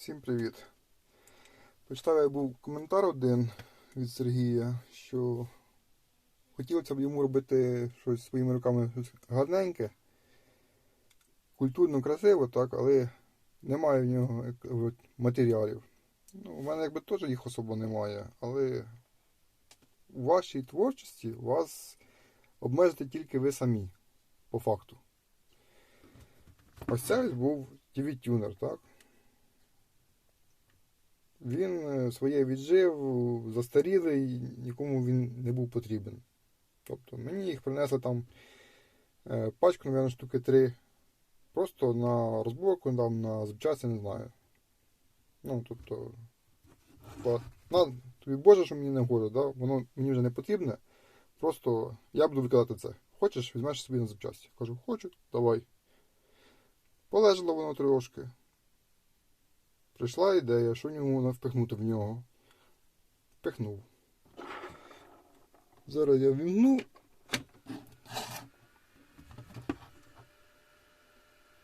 Всім привіт. Почитав я був коментар один від Сергія, що хотілося б йому робити щось своїми руками щось гарненьке, культурно, красиво, так, але немає в нього як матеріалів. Ну, у мене якби теж їх особо немає, але у вашій творчості вас обмежите тільки ви самі, по факту. Ось це був TV-тюнер, так? Він е, своє віджив, застарілий, нікому він не був потрібен. Тобто мені їх принесли там е, пачку, мабуть, штуки три. Просто на розборку, там, на запчасті, не знаю. Ну, тобто, на, тобі Боже, що мені не года, да? воно мені вже не потрібне. Просто я буду викидати це. Хочеш, візьмеш собі на запчасті. Кажу, хочу, давай. Полежало воно трошки. Прийшла ідея, що нього впихнути в нього. Впихнув. Зараз я вімну.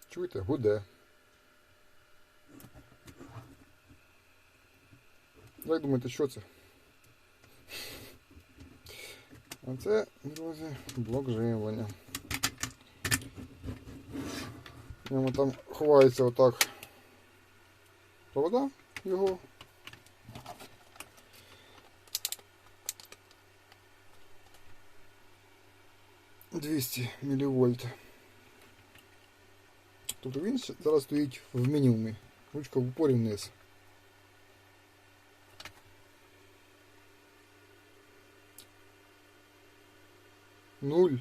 Чуєте, гуде. Як думаєте, що це? А це, друзі, блок живлення. В ньому там ховається отак провода його. Двісті мілівольт. Тобто він зараз стоїть в мінімумі. Ручка в упорі вниз. Нуль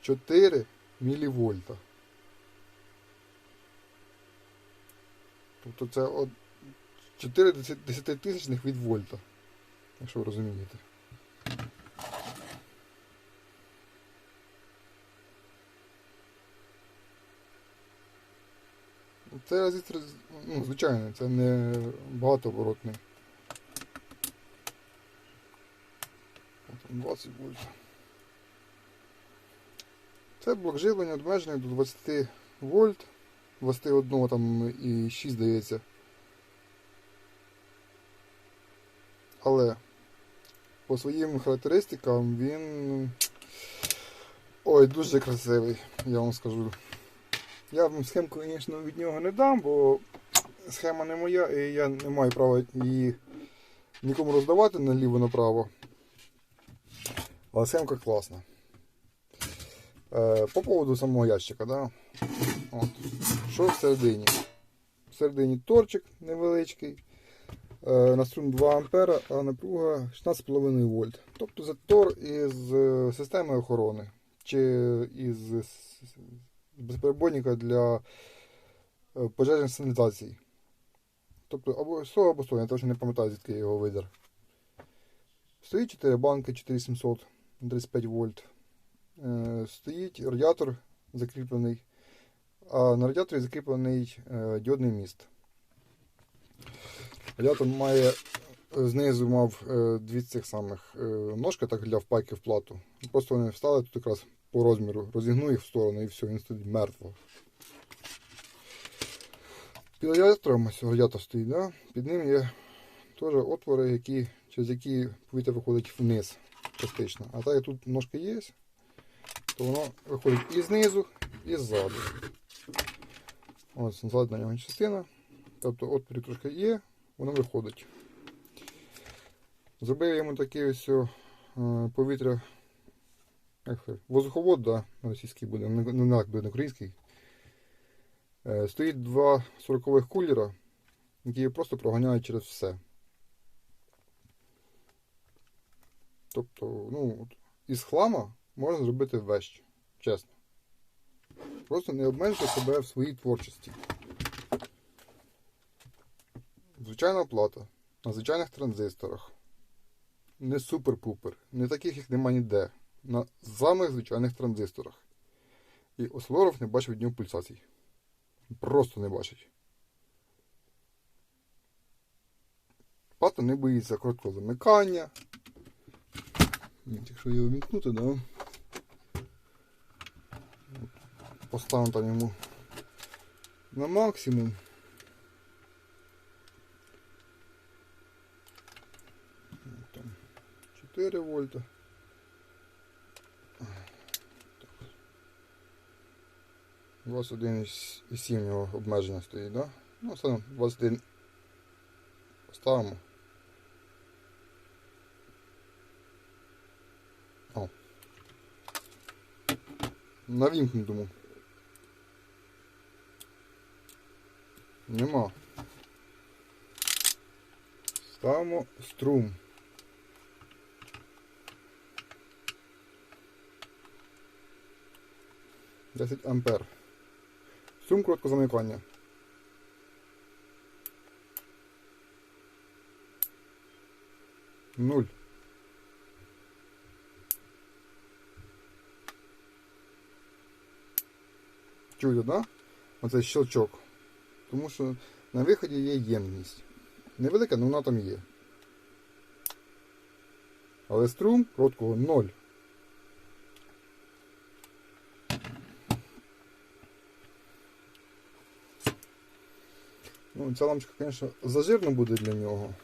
чотири мілівольта. Тобто це от 4 десятитисячних від вольта, якщо ви розумієте. Це резистор, ну, звичайно, це не багатооборотний. 20 вольт. Це блок живлення обмежений до 20 вольт. 21 там і 6 здається. Але по своїм характеристикам він. Ой, дуже красивий, я вам скажу. Я вам схемку, звісно, від нього не дам, бо схема не моя і я не маю права її нікому роздавати наліво-направо. Але схемка класна. Е, по поводу самого ящика, да? От. Що всередині? Всередині торчик невеличкий. Е, на струм 2 А, а напруга 16,5 вольт. Тобто затор із е, системи охорони чи із с- безперебойника для е, пожежної санітації. Тобто або 100 або 100, я точно не пам'ятаю, звідки його видер. Стоїть 4 банки 4700 на 35 вольт. Е, Стоїть радіатор закріплений, а на радіаторі закріплений е, діодний міст. Радіатор має е, знизу мав е, дві цих самих ножки так для впайки в плату. Просто вони встали тут якраз по розміру, розігну їх в сторону і все, він стоїть мертво. Під радіатором радіатор стоїть, да? під ним є теж отвори, які, через які повітря виходить вниз частично. А так як тут ножки є, то воно виходить і знизу, і ззаду. Ось задня його частина. Тобто отворі трошки є, воно виходить. Зробив йому такий ось е, повітря. Воздуховод, да, російський буде, не, так буде український. Е, Стоїть два 40-х кулера, які просто проганяють через все. Тобто, ну, із хлама можна зробити вещь, чесно. Просто не обмежуйте себе в своїй творчості. Звичайна плата на звичайних транзисторах. Не супер-пупер, не таких, як нема ніде. На самих звичайних транзисторах. І осцилограф не бачить від нього пульсацій. Просто не бачить. Плата не боїться короткого замикання. Якщо його вімкнути, да? поставимо там йому на максимум. Там 4 вольта. У вас 1,7 його обмеження стоїть, да? Ну, саме 21 поставимо. О. На вімкнутому. Нема. Ставимо струм. Десять ампер. Струм короткого замикання. Нуль. Чуєте, да? Оцей щелчок. Тому що на виході є ємність. Невелика, але вона там є. Але струм короткого 0. Ну, ця лампочка, звісно, зажирно буде для нього.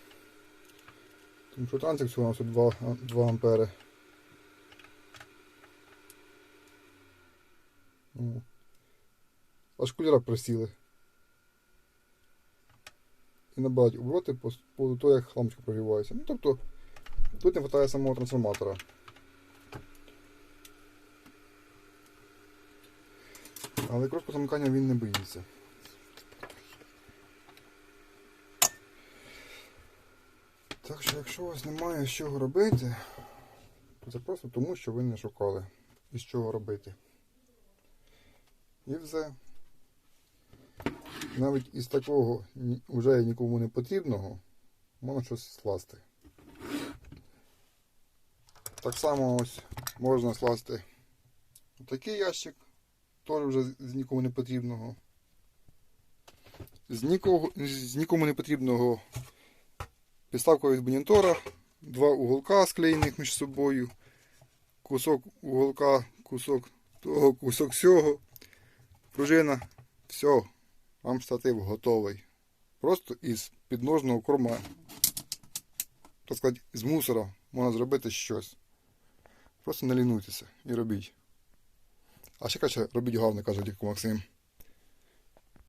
Тому що трансик всього у нас 2, 2 ампери. Ну, Аж кулера просіли. І набирають обороти по, по того, як лампочка прогрівається. Ну, тобто, тут не вистачає самого трансформатора. Але короткого замикання він не боїться. Так що, якщо у вас немає з чого робити, то це просто тому, що ви не шукали із чого робити. І все. Навіть із такого вже нікому не потрібного можна щось скласти. Так само ось можна скласти такий ящик, теж вже з- нікому не потрібного. З, нікого, з нікому не потрібного підставка від монітора, два уголка склеєних між собою, кусок уголка, кусок того, кусок сього, пружина, все, вам штатив готовий. Просто із підножного корма, так сказати, з мусора можна зробити щось. Просто не лінуйтеся і робіть. А ще каже, робіть гарно, каже дядько Максим.